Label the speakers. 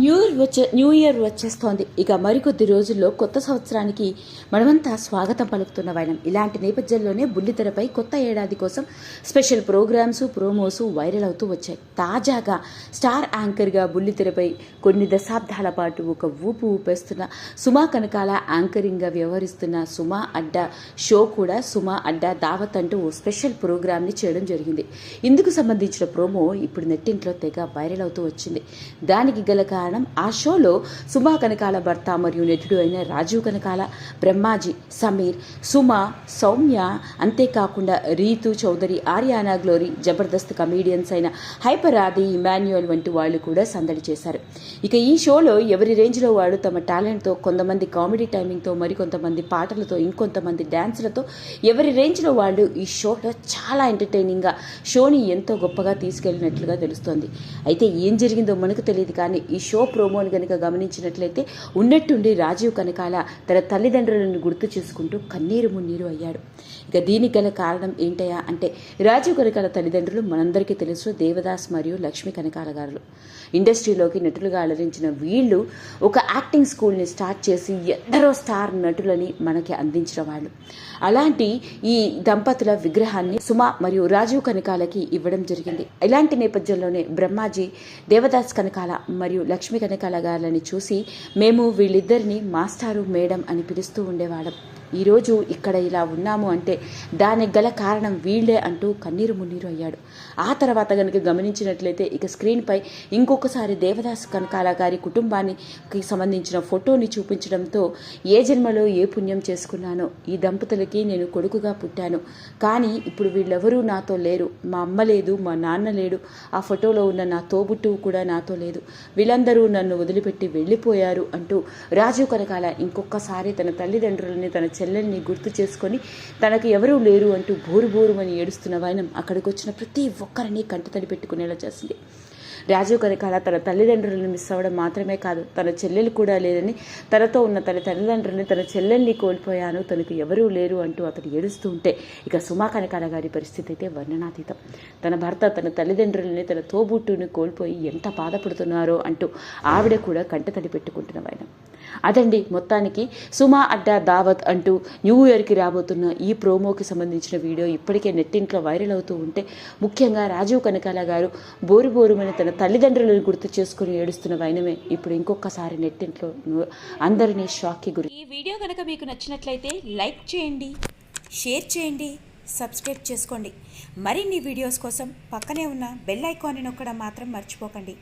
Speaker 1: New year వచ్చే new year వచ్చేస్తోంది. ఇక మరికొద్ది రోజుల్లో కొత్త సంవత్సరానికి మనమంతా స్వాగతం పలుకుతున్న వైనం. ఇలాంటి నేపథ్యంలోనే బుల్లితెరపై కొత్త ఏడాది కోసం స్పెషల్ ప్రోగ్రామ్స్ ప్రోమోస్ వైరల్ అవుతూ వచ్చాయి. తాజాగా స్టార్ యాంకర్గా బుల్లితెరపై కొన్ని దశాబ్దాల పాటు ఒక ఊపు ఊపేస్తున్న సుమా కనకాల యాంకరింగ్గా వ్యవహరిస్తున్న సుమా అడ్డా షో కూడా సుమా అడ్డా దావత్ అంటూ ఓ స్పెషల్ ప్రోగ్రామ్ని చేయడం జరిగింది. ఇందుకు సంబంధించిన ప్రోమో ఇప్పుడు నెట్టింట్లో తెగ వైరల్ అవుతూ వచ్చింది. దానికి గల కారణం ఆ షోలో సుమా కనకాల భర్త మరియు నటుడు అయిన రాజీవ్ కనకాల బ్రహ్మాజీ సమీర్ సుమ సౌమ్య అంతేకాకుండా రీతు చౌదరి ఆర్యానా గ్లోరీ జబర్దస్త్ కమీడియన్స్ అయిన హైపర్ ఆది ఇమాన్యుయల్ వంటి వాళ్ళు కూడా సందడి చేశారు. ఇక ఈ షోలో ఎవరి రేంజ్లో వాడు తమ టాలెంట్తో కొంతమంది కామెడీ టైమింగ్తో మరికొంతమంది పాటలతో ఇంకొంతమంది డ్యాన్సులతో ఎవరి రేంజ్లో వాళ్ళు ఈ షోలో చాలా ఎంటర్టైనింగ్గా షోని ఎంతో గొప్పగా తీసుకెళ్ళినట్లుగా తెలుస్తోంది. అయితే ఏం జరిగిందో మనకు తెలియదు కానీ ఈ షో ప్రోమోని కనుక గమనించినట్లయితే ఉన్నట్టుండి రాజీవ్ కనకాల తన తల్లిదండ్రులను గుర్తు చేసుకుంటూ కన్నీరు మున్నీరు అయ్యాడు. ఇక దీనికి గల కారణం ఏంటయ్యా అంటే రాజీవ్ కనకాల తల్లిదండ్రులు మనందరికీ తెలుసు దేవదాస్ మరియు లక్ష్మీ కనకాల గారు ఇండస్ట్రీలోకి నటులుగా అలరించిన వీళ్ళు ఒక యాక్టింగ్ స్కూల్ని స్టార్ట్ చేసి ఎందరో స్టార్ నటులని మనకి అందించిన వాళ్ళు. అలాంటి ఈ దంపతుల విగ్రహాన్ని సుమా మరియు రాజీవ్ కనకాలకి ఇవ్వడం జరిగింది. ఇలాంటి నేపథ్యంలోనే బ్రహ్మాజీ దేవదాస్ కనకాల మరియు లక్ష్మీ కనకాల గారులని చూసి మేము వీళ్ళిద్దరిని మాస్టారు మేడం అని పిలుస్తూ ఉండేవాళ్ళం. ఈరోజు ఇక్కడ ఇలా ఉన్నాము అంటే దానికి గల కారణం వీళ్ళే అంటూ కన్నీరు మున్నీరు అయ్యాడు. ఆ తర్వాత కనుక గమనించినట్లయితే ఇక స్క్రీన్పై ఇంకొకసారి దేవదాస్ కనకాల గారి కుటుంబానికి సంబంధించిన ఫోటోని చూపించడంతో ఏ జన్మలో ఏ పుణ్యం చేసుకున్నానో ఈ దంపతులకి నేను కొడుకుగా పుట్టాను. కానీ ఇప్పుడు వీళ్ళెవరూ నాతో లేరు. మా అమ్మ లేదు మా నాన్న లేడు. ఆ ఫోటోలో ఉన్న నా తోబుట్టువు కూడా నాతో లేదు. వీళ్ళందరూ నన్ను వదిలిపెట్టి వెళ్ళిపోయారు అంటూ రాజీవ్ కనకాల ఇంకొకసారి తన తల్లిదండ్రులని తన చెల్లెల్ని గుర్తు చేసుకొని తనకు ఎవరూ లేరు అంటూ బోరు బోరు అని ఏడుస్తున్న వైనం అక్కడికి వచ్చిన ప్రతి ఒక్కరిని కంటతడి పెట్టుకునేలా చేసింది. రాజీవ్ కనకాల తన తల్లిదండ్రులను మిస్ అవ్వడం మాత్రమే కాదు తన చెల్లెలు కూడా లేదని తనతో ఉన్న తన తల్లిదండ్రులని తన చెల్లెల్ని కోల్పోయాను తనకు ఎవరూ లేరు అంటూ అతడు ఏడుస్తూ ఉంటే ఇక సుమా కనకాల గారి పరిస్థితి అయితే వర్ణనాతీతం. తన భర్త తన తల్లిదండ్రులని తన తోబుట్టుని కోల్పోయి ఎంత బాధపడుతున్నారో అంటూ ఆవిడ కూడా కంటతడి పెట్టుకుంటున్న వైనం. అదండి మొత్తానికి సుమా అడ్డా దావత్ అంటూ న్యూ ఇయర్కి రాబోతున్న ఈ ప్రోమోకి సంబంధించిన వీడియో ఇప్పటికే నెట్టింట్లో వైరల్ అవుతూ ఉంటే ముఖ్యంగా రాజీవ్ కనకాల గారు బోరు బోరుమని తన తల్లిదండ్రులను గుర్తు చేసుకుని ఏడుస్తున్న వైనమే ఇప్పుడు ఇంకొకసారి నెట్టింట్లో అందరినీ షాక్కి గురి
Speaker 2: ఈ వీడియో కనుక మీకు నచ్చినట్లయితే లైక్ చేయండి షేర్ చేయండి సబ్స్క్రైబ్ చేసుకోండి. మరిన్ని వీడియోస్ కోసం పక్కనే ఉన్న బెల్ ఐకాన్ని నొక్కడం మాత్రం మర్చిపోకండి.